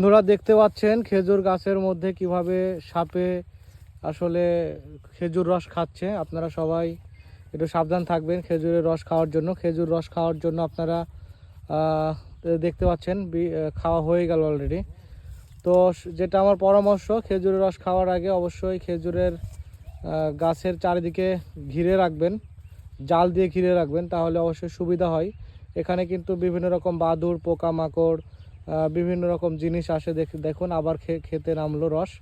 বন্ধুরা দেখতে পাচ্ছেন খেজুর গাছের মধ্যে কীভাবে সাপে আসলে খেজুর রস খাচ্ছে। আপনারা সবাই একটু সাবধান থাকবেন খেজুরের রস খাওয়ার জন্য। খেজুর রস খাওয়ার জন্য আপনারা দেখতে পাচ্ছেন খাওয়া হয়ে গেল অলরেডি তো যেটা আমার পরামর্শ, খেজুরের রস খাওয়ার আগে অবশ্যই খেজুরের গাছের চারিদিকে ঘিরে রাখবেন। জাল দিয়ে ঘিরে রাখবেন, তাহলে অবশ্যই সুবিধা হয়। এখানে কিন্তু বিভিন্ন রকম বাদুর পোকামাকড় বিভিন্ন রকম জিনিস আসে দেখ দেখুন, আবার খেতে নামলো রস।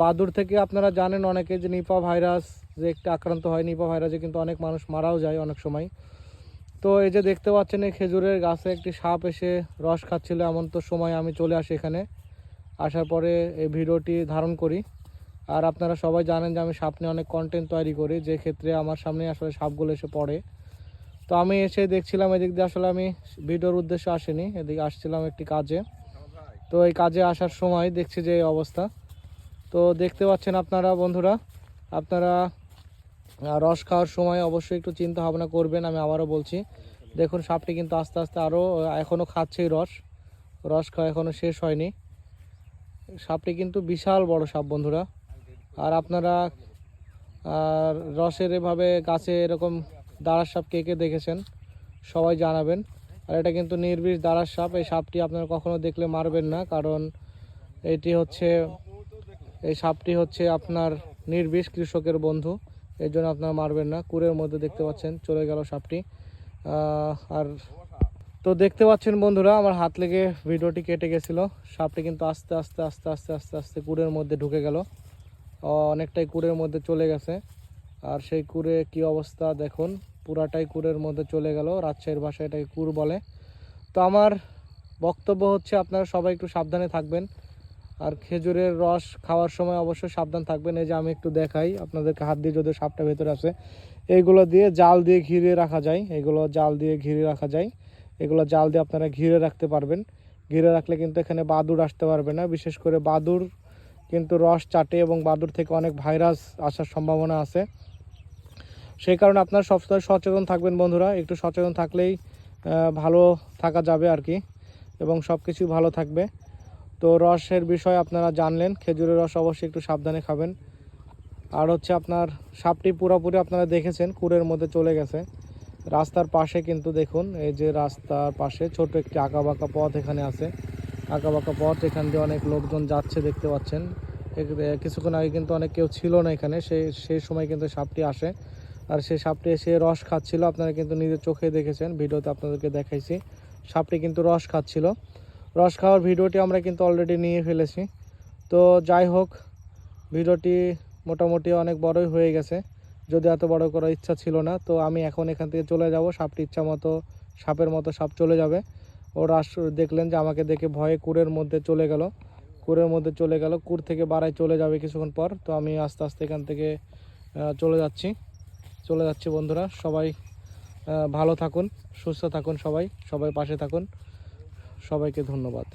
বাদুর থেকে আপনারা জানেন অনেকে যে নিপা ভাইরাস যে একটা আক্রান্ত হয়, নিপা ভাইরাসে কিন্তু অনেক মানুষ মারাও যায় অনেক সময়। তো এই যে দেখতে পাচ্ছেন, এই খেজুরের গাছে একটি সাপ এসে রস খাচ্ছিল, এমন তো সময় আমি চলে আসি এখানে। আসার পরে এই ভিডিওটি ধারণ করি। আর আপনারা সবাই জানেন যে আমি সাপ নিয়ে অনেক কন্টেন্ট তৈরি করি, যে ক্ষেত্রে আমার সামনে আসলে সাপগুলো এসে পড়ে। তো আমি এসে দেখছিলাম এদিক দিয়ে আসলে আমি ভিডিওর উদ্দেশ্যে আসিনি, এদিকে আসছিলাম একটি কাজে। তো এই কাজে আসার সময় দেখছি যে এই অবস্থা। তো দেখতে পাচ্ছেন আপনারা বন্ধুরা, আপনারা রস খাওয়ার সময় অবশ্যই একটু চিন্তা ভাবনা করবেন, আমি আবারও বলছি। দেখুন, সাপটি কিন্তু আস্তে আস্তে আরও এখনও খাচ্ছেই রস। রস খাওয়া এখনও শেষ হয়নি। সাপটি কিন্তু বিশাল বড় সাপ বন্ধুরা। আর আপনারা রসের এভাবে গাছে এরকম দাঁড়ার সাপ কে কে দেখেছেন? সবাই জানাবেন। আর এটা কিন্তু নির্বিষ দাঁড়ার সাপ, এই সাপটি আপনারা কখনো দেখলে মারবেন না, কারণ এটি হচ্ছে, এই সাপটি হচ্ছে আপনার নির্বিষ কৃষকের বন্ধু, এর জন্য আপনারা মারবেন না। কুড়ের মধ্যে দেখতে পাচ্ছেন, চলে গেল সাপটি। আর তো দেখতে পাচ্ছেন বন্ধুরা, আমার হাত লেগে ভিডিওটি কেটে গেছিল। সাপটি কিন্তু আস্তে আস্তে আস্তে আস্তে আস্তে আস্তে কুড়ের মধ্যে ঢুকে গেল। অনেকটাই কুড়ের মধ্যে চলে গেছে। আর সেই কুড়ে কি অবস্থা দেখুন। পুরাটাই কুরের মধ্যে চলে গেল, রাজশাহীর ভাষায় এটাকে কুর বলে। তো আমার বক্তব্য হচ্ছে, আপনারা সবাই একটু সাবধানে থাকবেন। আর খেজুরের রস খাওয়ার সময় অবশ্যই সাবধান থাকবেন। এই যে আমি একটু দেখাই, আপনাদেরকে হাত দিয়ে যদি সাপটা ভেতরে আছে, এইগুলো দিয়ে জাল দিয়ে ঘিরে রাখা যায়। এগুলো জাল দিয়ে ঘিরে রাখা যায়। এগুলো জাল দিয়ে আপনারা ঘিরে রাখতে পারবেন। ঘিরে রাখলে কিন্তু এখানে বাদুর আসতে পারবে না। বিশেষ করে বাদুর কিন্তু রস চাটে এবং বাদুর থেকে অনেক ভাইরাস আসার সম্ভাবনা আছে। সেই কারণে আপনারা সবসময় সচেতন থাকবেন বন্ধুরা, একটু সচেতন থাকলেই ভালো থাকা যাবে আর কি, এবং সব কিছুই ভালো থাকবে। তো রসের বিষয় আপনারা জানলেন, খেজুরের রস অবশ্যই একটু সাবধানে খাবেন। আর হচ্ছে আপনার সাপটি পুরোপুরি আপনারা দেখেছেন, কুড়ের মধ্যে চলে গেছে। রাস্তার পাশে কিন্তু দেখুন, এই যে রাস্তার পাশে ছোট একটি বাঁকা পথ এখানে আছে। বাঁকা পথ, এখান দিয়ে অনেক লোকজন যাচ্ছে দেখতে পাচ্ছেন। কিছুক্ষণ আগে কিন্তু অনেক কেউ ছিল না এখানে সেই সেই সময় কিন্তু সাপটি আসে। আর সেই সাপটি এসে রস খাচ্ছিল। আপনারা কিন্তু নিজের চোখে দেখেছেন, ভিডিওতে আপনাদেরকে দেখাইছি। সাপটি কিন্তু রস খাচ্ছিল। রস খাওয়ার ভিডিওটি আমরা কিন্তু অলরেডি নিয়ে ফেলেছি। তো যাই হোক, ভিডিওটি মোটামুটি অনেক বড়ই হয়ে গেছে। যদি এত বড় করার ইচ্ছা ছিল না, তো আমি এখন এখান থেকে চলে যাব। সাপটি ইচ্ছা মতো, সাপের মতো সাপ চলে যাবে। ও রাস দেখলেন যে আমাকে দেখে ভয়ে কুড়ের মধ্যে চলে গেল। কুড়ের মধ্যে চলে গেল। কুর থেকে বাড়ায় চলে যাবে কিছুক্ষণ পর। তো আমি আস্তে আস্তে এখান থেকে চলে যাচ্ছি। চলে যাচ্ছে বন্ধুরা সবাই ভালো থাকুন সুস্থ থাকুন সবাই সবাই পাশে থাকুন সবাইকে ধন্যবাদ।